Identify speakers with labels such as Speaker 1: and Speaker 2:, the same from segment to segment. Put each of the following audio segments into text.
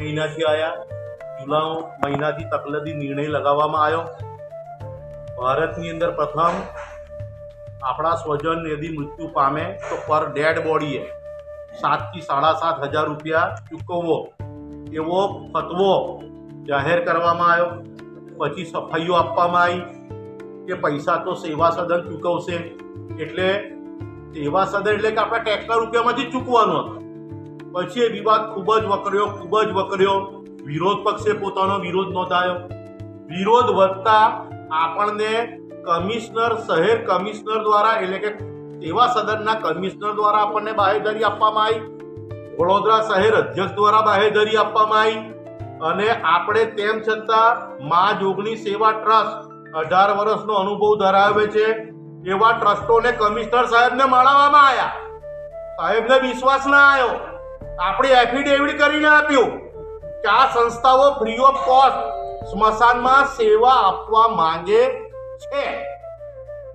Speaker 1: મહિનાથી આવ્યા જુલાઈ મહિનાથી તકલદી નિર્ણય લગાવવામાં આવ્યો. ભારતની અંદર પ્રથમ આપણા સ્વજન યદિ મૃત્યુ પામે તો પર ડેડ બોડીએ સાતથી સાડા સાત હજાર રૂપિયા ચૂકવવો. એવો ફતવો જાહેર કરવામાં આવ્યો. પછી સફાઈઓ આપવામાં આવી કે પૈસા તો સેવા સદન ચૂકવશે. એટલે સેવા સદન એટલે કે આપણે ટેક્સના રૂપિયામાંથી ચૂકવાનું હતું. પછી એ વિવાદ ખૂબ જ વકર્યો, ખૂબ જ વકર્યો. વિરોધ પક્ષે પોતાનો વિરોધ નોંધાયો. વિરોધ વધતા આપણને કમિશનર, શહેર કમિશનર દ્વારા એટલે કે સેવા સદનના કમિશનર દ્વારા આપણને બાહેધરી આપવામાં આવી. વડોદરા શહેર અધ્યક્ષ દ્વારા બાહેધરી આપવામાં આવી. અને આપણે તેમ છતાં મા જોગની સેવા ટ્રસ્ટ અઢાર વર્ષનો અનુભવ ધરાવે છે. એવા ટ્રસ્ટોને કમિશનર સાહેબને મળવામાં આવ્યા. સાહેબને વિશ્વાસ ના આવ્યો. આપણે એફિડેવિટ કરીને આપ્યું કે આ સંસ્થાઓ ફ્રી ઓફ કોસ્ટ સ્મશાનમાં સેવા આપવા માંગે છે.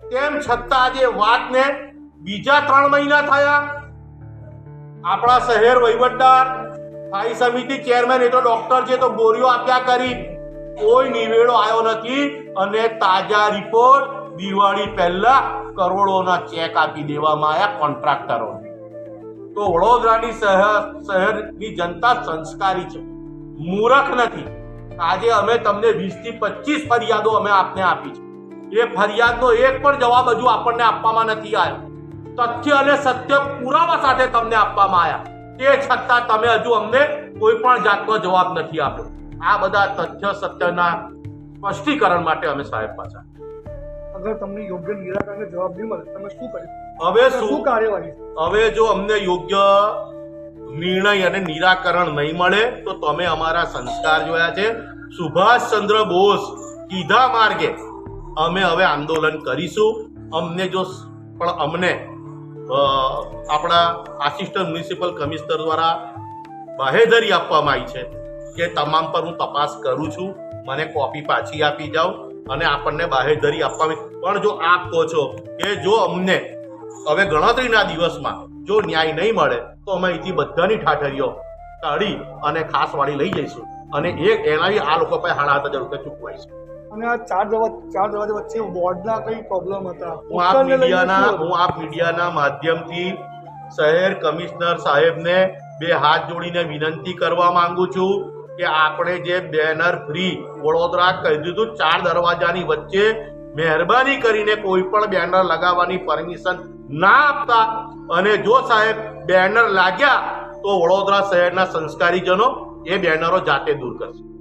Speaker 1: તેમ છતાં આજે વાતને બીજા ત્રણ મહિના થયા. આપણા શહેર વહીવટદાર, સ્થાયી સમિતિ ચેરમેન, એ તો ડોક્ટર છે તો ગોળીઓ આપ્યા કરી. કોઈ નિવેડો આવ્યો નથી અને તાજા રિપોર્ટ દિવાળી પહેલા કરોડોના ચેક આપી દેવામાં આવ્યા કોન્ટ્રાક્ટરોને તો વડોદરાની શહેર, શહેરની જનતા સંસ્કારી છે. મૂરખ નથી. આજે અમે તમને વીસથી પચીસ ફરિયાદો અમે આપને આપી છે. એ ફરિયાદનો એક પણ જવાબ હજુ આપણને આપવામાં નથી આવ્યો. તથ્ય અને સત્ય પુરાવા સાથે તમને આપવામાં આવ્યા. તે છતાં તમે હજુ અમને કોઈ પણ જાતનો જવાબ નથી આપ્યો. આ બધા તથ્ય, સત્યના સ્પષ્ટીકરણ માટે અમે સાહેબ પાછા.
Speaker 2: અગર તમને યોગ્ય નિરાકરણ જવાબ નહીં મળે, તમે શું કરી
Speaker 1: હવે
Speaker 2: શું? કાર્યવાહી?
Speaker 1: હવે જો અમને યોગ્ય નિર્ણય અને નિરાકરણ નહીં મળે તો તમે અમારા સંસ્કાર જોયા છે. સુભાષચંદ્ર બોઝ કીધા માર્ગે અમે હવે આંદોલન કરીશું. અમને જો પણ અમને આપણા આસિસ્ટન્ટ મ્યુનિસિપલ કમિશનર દ્વારા બાહેધરી આપવામાં આવી છે કે તમામ પર હું તપાસ કરું છું. મને કોપી પાછી આપી જાઓ અને આપણને બાહેધરી આપવામાં પણ જો આપ કહો છો કે જો અમને હવે ગણતરીના દિવસમાં જો ન્યાય નહીં મળે તો અમે અહીંથી બધાની ઠાઠરીઓ કાઢી અને ખાસ વાળી લઈ જઈશું અને એ એનાથી આ લોકો પાસે સાડા હજાર રૂપિયા ચૂકવાઈશું.
Speaker 2: અને આ ચાર દરવાજા ચાર દવા વચ્ચે બોર્ડના કઈ પ્રોબ્લેમ હતા?
Speaker 1: હું
Speaker 2: આ
Speaker 1: મીડિયાના હું આ મીડિયાના માધ્યમથી શહેર કમિશનર સાહેબને બે હાથ જોડીને વિનંતી કરવા માંગુ છું કે આપણે જે બેનર ફ્રી વડોદરા કહી દીધું ચાર દરવાજાની વચ્ચે મહેરબાની કરીને કોઈ પણ બેનર લગાવવાની પરમિશન ના આપતા. અને જો સાહેબ બેનર લાગ્યા, તો વડોદરા શહેરના સંસ્કારીજનો એ બેનરો જાતે દૂર કરશે.